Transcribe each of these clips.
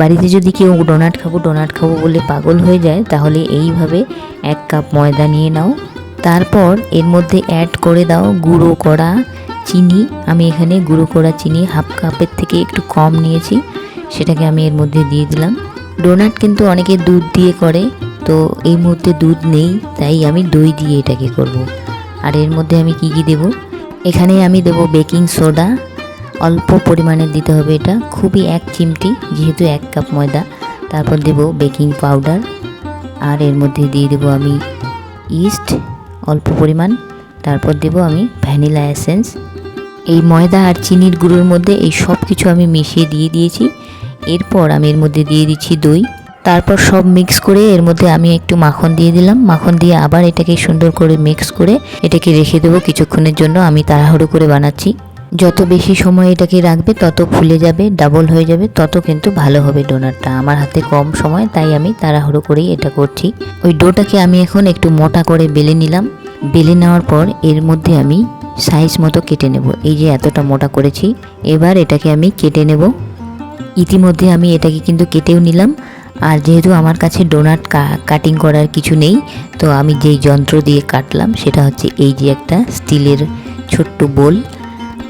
বাড়িতে যদি কেউ ডোনাট খাব ডোনাট খাব বলে পাগল হয়ে যায়, তাহলে এইভাবে এক কাপ ময়দা নিয়ে নাও। তারপর এর মধ্যে অ্যাড করে দাও গুঁড়ো করা চিনি। আমি এখানে গুঁড়ো করা চিনি হাফ কাপের থেকে একটু কম নিয়েছি, সেটাকে আমি এর মধ্যে দিয়ে দিলাম। ডোনাট কিন্তু অনেকে দুধ দিয়ে করে, তো এই মুহূর্তে দুধ নেই, তাই আমি দই দিয়ে এটাকে করব। আর এর মধ্যে আমি কি কি দেব? এখানে আমি দেব বেকিং সোডা অল্প পরিমাণে দিতে হবে এটা। খুবই এক চিমটি, যেহেতু এক কাপ ময়দা। তারপর দেব বেকিং পাউডার। আর এর মধ্যে দিয়ে দেব আমি ইস্ট, অল্প পরিমাণ। তারপর দেব আমি ভ্যানিলা এসেন্স। এই ময়দা আর চিনির গুঁড়োর মধ্যে এই সব কিছু আমি মিশিয়ে দিয়ে দিয়েছি। এরপর আমি এর মধ্যে দিয়ে দিচ্ছি দই। তারপর সব মিক্স করে এর মধ্যে আমি একটু মাখন দিয়ে দিলাম। মাখন দিয়ে আবার এটাকে সুন্দর করে মিক্স করে এটাকে রেখে দেবো কিছুক্ষণের জন্য। আমি তাড়াহুড়ো করে বানাচ্ছি। যত বেশি সময় এটাকে রাখবে, তত ফুলে যাবে ডাবল হয়ে যাবে, তত কিন্তু ভালো হবে ডোনারটা আমার হাতে কম সময়, তাই আমি তাড়াহুড়ো করেই এটা করছি। ওই ডোটাকে আমি এখন একটু মোটা করে বেলে নিলাম। বেলে নেওয়ার পর এর মধ্যে আমি সাইজ মতো কেটে নেব। এই যে এতটা মোটা করেছি, এবার এটাকে আমি কেটে নেব। ইতিমধ্যে আমি এটাকে কিন্তু কেটেও নিলাম। আর যেহেতু আমার কাছে ডোনাট কাটিং করার কিছু নেই, তো আমি যেই যন্ত্র দিয়ে কাটলাম, সেটা হচ্ছে এই যে একটা স্টিলের ছোট্ট বোল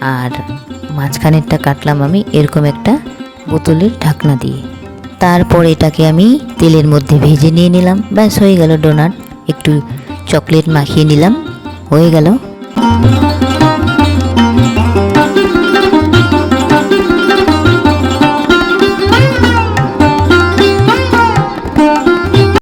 আর মাঝখানেরটা কাটলাম আমি এরকম একটা বোতলের ঢাকনা দিয়ে। তারপর এটাকে আমি তেলের মধ্যে ভেজে নিয়ে নিলাম। ব্যাস, হয়ে গেল ডোনাট। একটু চকলেট মাখিয়ে নিলাম। হয়ে গেল।